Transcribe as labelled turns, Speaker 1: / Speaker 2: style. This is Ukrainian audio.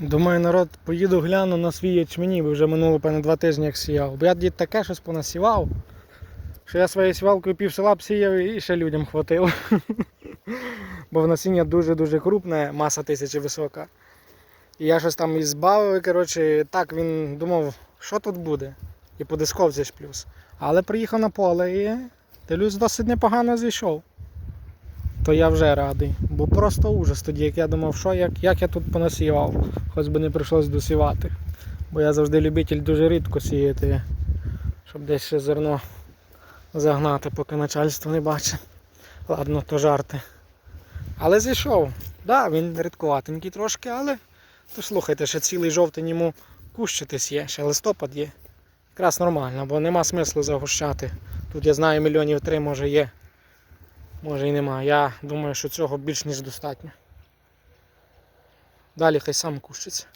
Speaker 1: Думаю, народ, поїду гляну на свій ячмені, бо вже минуло певно два тижні як сіяв. Бо я тоді таке щось понасівав, що я своєю сівалкою пів села б сіяв і ще людям хватило. Бо в насіння дуже-дуже крупне, маса тисячі висока. І я щось там і збавив, коротше, так він думав, що тут буде. І по дисковці ж плюс. Але приїхав на поле і дивлюсь, досить непогано зійшов. То я вже радий. Бо просто ужас тоді, як я думав, що як, як я тут понасівав, хоч би не прийшлось досівати. Бо я завжди любитель дуже рідко сіяти, щоб десь ще зерно загнати, поки начальство не бачить. Ладно, то жарти. Але зійшов. Так, да, він рідкуватенький трошки, але то слухайте, ще цілий жовтень йому кущитись є, ще листопад є. Якраз нормально, бо нема смислу загущати. Тут я знаю мільйонів три може є. Може і нема. Я думаю, що цього більш ніж достатньо. Далі хай сам кущиться.